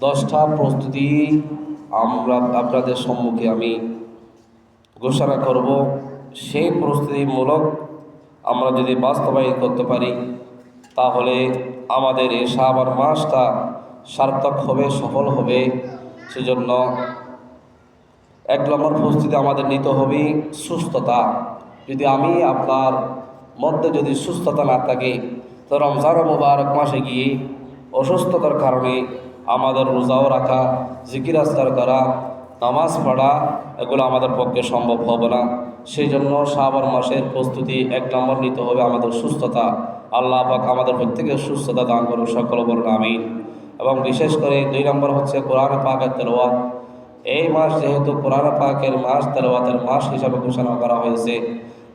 দশটা প্রস্তুতি আমরা আপনাদের সম্মুখে আমি ঘোষণা করব। সেই প্রস্তুতিমূলক আমরা যদি বাস্তবায়ন করতে পারি, তাহলে আমাদের এই সাবার মাসটা সার্থক হবে, সফল হবে। সেজন্য এক নম্বর প্রস্তুতি আমাদের নিতে হবে সুস্থতা। যদি আমি আপনার মধ্যে যদি সুস্থতা না থাকে, তো রমজান মুবারক মাসে গিয়ে অসুস্থতার কারণে আমাদের রোজাও রাখা, জিকির আস্তার করা, নামাজ পড়া, এগুলো আমাদের পক্ষে সম্ভব হবে না। সেই জন্য শ্রাবণ মাসের প্রস্তুতি এক নম্বর নিতে হবে আমাদের সুস্থতা। আল্লাহ পাক আমাদের প্রত্যেকের সুস্থতা দান করুন সকল বলুন আমিন। এবং বিশেষ করে দুই নম্বর হচ্ছে কোরআন পাকের তেলাওয়াত। এই মাস যেহেতু কোরআন পাকের মাস, তেলাওয়াতের মাস হিসাবে ঘোষণা করা হয়েছে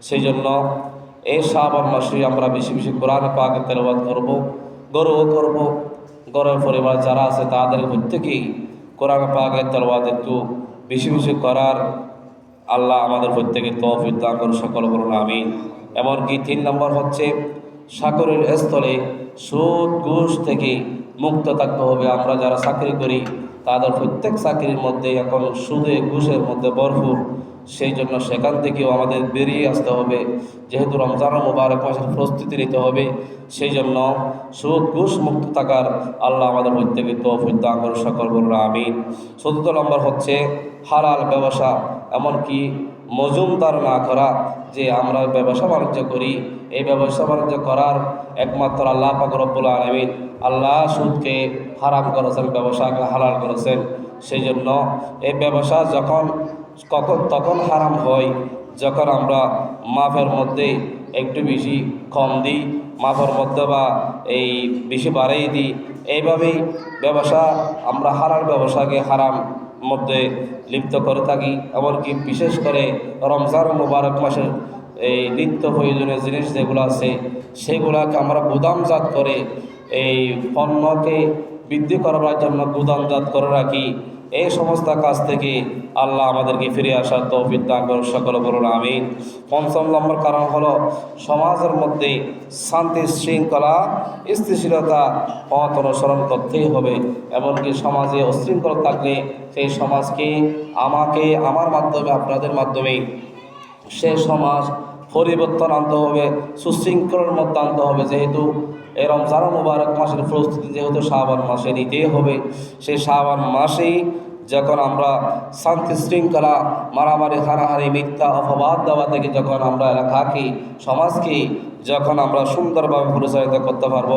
সেই জন্য এই শ্রাবণ মাসে আমরা বেশি বেশি কোরআন পাকের তেলাওয়াত করব গরুও করব গরের পরিবার যারা আছে তাদের প্রত্যেকেই কোরআন পাকের তেলাওয়াত একটু বেশি বেশি করার আল্লাহ আমাদের প্রত্যেকে তৌফিক দান করুন, সকল বলুন আমিন। এমনকি তিন নম্বর হচ্ছে সাগরের স্থলে সুদ, ঘুষ থেকে মুক্ত থাকতে হবে। আমরা যারা চাকরি করি, তাদের প্রত্যেক চাকরির মধ্যে এখন সুদে, ঘুষের মধ্যে ভরপুর সেই জন্য সেখান থেকেও আমাদের বেরিয়ে আসতে হবে। যেহেতু রমজান মুবারক মাসের প্রস্তুতি নিতে হবে, সেই জন্য সুদ ঘুষ মুক্ত থাকার আল্লাহ আমাদের প্রত্যেকে তৌফিক সকল বলুন আমিন। চতুর্থ নম্বর হচ্ছে হালাল ব্যবসা, এমনকি মজুমদার না করা, যে আমরা ব্যবসা বাণিজ্য করি, এই ব্যবসা বাণিজ্য করার একমাত্র আল্লাহ পাক রব্বুল আলমিন আল্লাহ সুদকে হারাম করেছেন, ব্যবসাকে হালাল করেছেন। সেই জন্য এই ব্যবসা যখন কখন, তখন হারাম হয় যখন আমরা মাফের মধ্যে একটু বেশি কম দিই মাফের মধ্যে বা এই বেশি বাড়িয়ে দিই। এইভাবেই ব্যবসা, আমরা হারার ব্যবসাকে হারাম মধ্যে লিপ্ত করে থাকি। এমনকি বিশেষ করে রমজান মুবারক মাসের এই নিত্য প্রয়োজনীয় জিনিস যেগুলো আছে, সেগুলাকে আমরা গুদামজাত করে এই পণ্যকে বৃদ্ধি করবার জন্য গুদামজাত করে রাখি। এই সমস্ত কাজ থেকে আল্লাহ আমাদেরকে ফিরে আসার তৌফিক দান করুন, সকল বলুন আমি পঞ্চম নম্বর কারণ হলো সমাজের মধ্যে শান্তি, শৃঙ্খলা, স্থিতিশীলতা পথ অনুসরণ করতেই হবে। এমনকি সমাজে অশৃঙ্খল থাকলে সেই সমাজকে, আমাকে, আমার মাধ্যমে, আপনাদের মাধ্যমে সে সমাজ পরিবর্তন আনতে হবে, সুশৃঙ্খলার মধ্যে আনতে হবে। যেহেতু এই রমজান মুবারক মাসের প্রস্তুতি যেহেতু শাহবান মাসে নিতেই হবে সেই শাহবান মাসেই যখন আমরা শান্তি শৃঙ্খলা, মারামারি হারাহারি মিথ্যা অপবাদ দেওয়া থেকে যখন আমরা এলাকাকে, সমাজকে যখন আমরা সুন্দরভাবে পরিচালিত করতে পারব,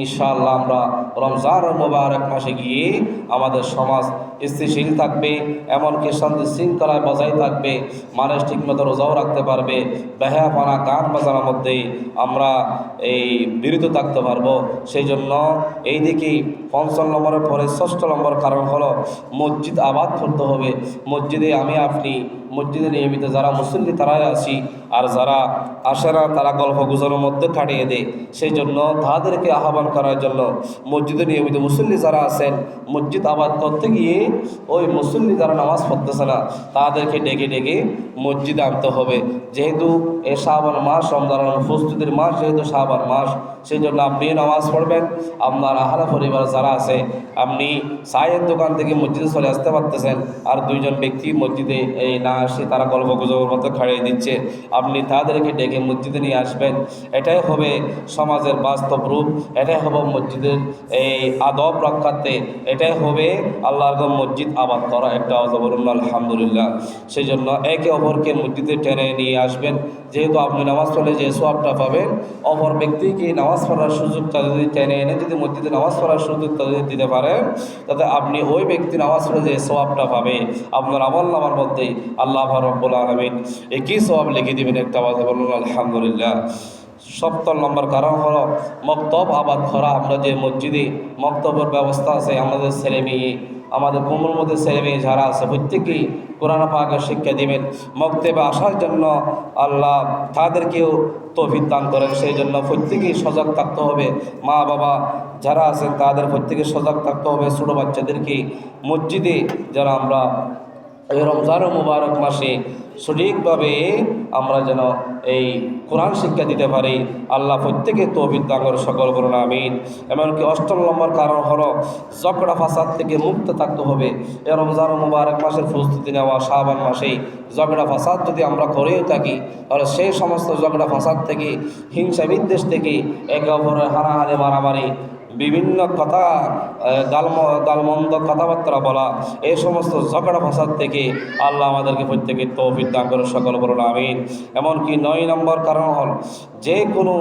ইনশাআল্লাহ আমরা রমজান মোবারক মাসে গিয়ে আমাদের সমাজ স্থিতিশীল থাকবে, এমনকি শান্তি শৃঙ্খলায় বজায় থাকবে, মানুষ ঠিকমতো রোজাও রাখতে পারবে বেহাপানা গান বাজানোর মধ্যে আমরা এই বিরত থাকতে পারব। সেই জন্য এই দিকেই পঞ্চম নম্বরের পরে ষষ্ঠ নম্বর কারণ হলো মসজিদ আবাদ করতে হবে। মসজিদে আমি আপনি মসজিদে নিয়মিত যারা মুসল্লি, তারাই আসি। আর যারা আসে না, তারা গল্প গুজরের মধ্যে কাটিয়ে দেয়। সেই জন্য তাদেরকে আহ্বান করার জন্য মসজিদে নিয়মিত মুসল্লি যারা আছেন, মসজিদ আবাদ করতে গিয়ে ওই মুসল্লি যারা নামাজ পড়তেছে না, তাদেরকে ডেকে ডেকে মসজিদে আনতে হবে। যেহেতু এ শাহবান মাস রমজান প্রস্তুতির মাস, যেহেতু শাহবান মাস সেই জন্য আপনি নামাজ পড়বেন। আপনার আহারা পরিবার যারা আছে, আপনি চায়ের দোকান থেকে মসজিদে চলে আসতে পারতেছেন। আর দুইজন ব্যক্তি মসজিদে, এই না আসে, তারা গল্প গুজবের মতো খাড়িয়ে দিচ্ছে। আপনি তাদেরকে ডেকে মসজিদে নিয়ে আসবেন। এটাই হবে সমাজের বাস্তব রূপ, এটাই হবে মসজিদের এই আদব রক্ষার্থে, এটাই হবে আল্লাহর মসজিদ আবাদ করা একটা বলুন আলহামদুলিল্লাহ। সেই জন্য একে অপরকে মসজিদে টেনে নিয়ে আসবেন। যেহেতু আপনি নামাজ পড়লে যে সোয়াবটা পাবেন, অপর ব্যক্তিকে নামাজ পড়ার সুযোগটা যদি টেনে এনে যদি মসজিদে নামাজ পড়ার সুযোগটা যদি দিতে পারেন, তাতে আপনি ওই ব্যক্তি নামাজ পড়ে যে সোয়াবটা পাবে। আপনার আমল নামার মধ্যে আল্লাহ রব্বুল আলমিন একই সব লিখে দিবেন একটা আওয়াজ বলুন, আলহামদুলিল্লাহ। সপ্তম নম্বর কারণ হলো মক্তব আবাদ করা। আমরা যে মসজিদে মক্তবের ব্যবস্থা আছে, আমাদের ছেলে মেয়ে, আমাদের কোমর মধ্যে ছেলে মেয়ে যারা আছে, প্রত্যেকেই কোরআন পাকের শিক্ষা দিবেন। মক্তেবে আসার জন্য আল্লাহ তাদেরকেও তৌফিক দান করেন। সেই জন্য প্রত্যেকেই সজাগ থাকতে হবে। মা, বাবা যারা আছেন, তাদের প্রত্যেকে সজাগ থাকতে হবে। ছোটো বাচ্চাদেরকে মসজিদে যারা আমরা এই রমজান মুবারক মাসে সঠিকভাবে আমরা যেন এই কোরআন শিক্ষা দিতে পারি। আল্লাহ প্রত্যেকে তৌফিক দাঙ্গর সকল করুন, আমিন। এমনকি অষ্টম নম্বর কারণ হলো, জকড়া ফাসাদ থেকে মুক্ত থাকতে হবে। এ রমজান মুবারক মাসের প্রস্তুতি নেওয়া শাহবান মাসেই ঝগড়া ফাসাদ যদি আমরা করেও থাকি, তাহলে সেই সমস্ত ঝগড়া ফাসাদ থেকে, হিংসা বিদ্বেষ থেকে একে অপরের হানাহানি, মারামারি, বিভিন্ন কথা গালম, গালমন্দ কথাবার্তা বলা, এই সমস্ত ঝগড়া ফাসাদ থেকে আল্লাহ আমাদেরকে প্রত্যেকে তৌফিক দান করে সকল বলুন, আমিন। এমনকি নয় নম্বর কারণ হল, যে কোনো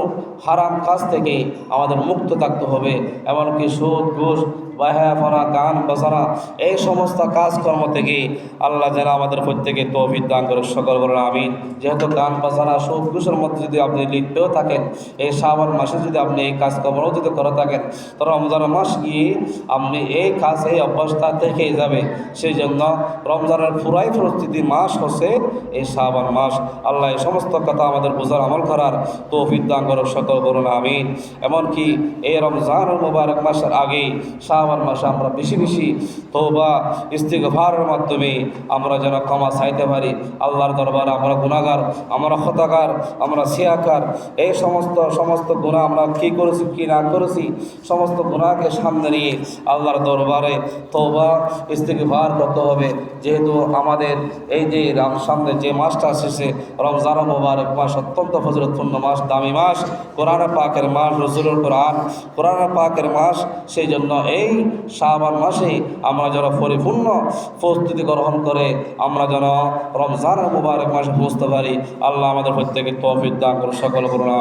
হারাম কাজ থেকে আমাদের মুক্ত থাকতে হবে। এমনকি সুদ, ঘুষ বাহাফনা গান বাজানা এই সমস্ত কাজকর্ম থেকে আল্লাহ যেন আমাদের প্রত্যেকে তৌফিক দান করে সকল বলুন আমিন। যেহেতু গান বাজানা সব ঘুষের মধ্যে যদি আপনি লিপ্তও থাকেন, এই শ্রাবণ মাসে যদি আপনি এই কাজকর্মও যদি করে থাকেন, তো রমজান মাস গিয়ে আপনি এই কাজ, এই অবস্থা থেকে যাবে। সেই জন্য রমজানের পুরাই প্রস্তুতি মাস হচ্ছে এই শ্রাবণ মাস। আল্লাহ এই সমস্ত কথা আমাদের বোঝার আমল করার তৌফিক দান করো সকল বলুন আমিন। এমনকি এই রমজান মুবারক মাসের আগে শ্রাবণ মাসে আমরা বেশি বেশি তৌবা ইস্তিগফারের মাধ্যমে আমরা যেন ক্ষমা চাইতে পারি। আল্লাহর দরবারে আমরা গুণাগার আমরা হতাকার আমরা সিয়াকার। এই সমস্ত সমস্ত গুণা আমরা কী করেছি, কী না করেছি, সমস্ত গুণাকে সামনে নিয়ে আল্লাহর দরবারে তৌবা ইস্তিগফার করতে হবে। যেহেতু আমাদের এই যে রাম, সামনে যে মাসটা এসেছে রমজান মোবারক মাস, অত্যন্ত ফজরতপূর্ণ মাস, দামি মাস। কোরআন পাকের মাস রসুলুল কোরআন। কোরআন পাকের মাস, সেই জন্য এই শাহবান মাসে আমরা যেন পরিপূর্ণ প্রস্তুতি গ্রহণ করে, আমরা যেন রমজান মুবারক মাসে বুঝতে পারি, আল্লাহ আমাদের প্রত্যেকের দান করুন, সকল করুন।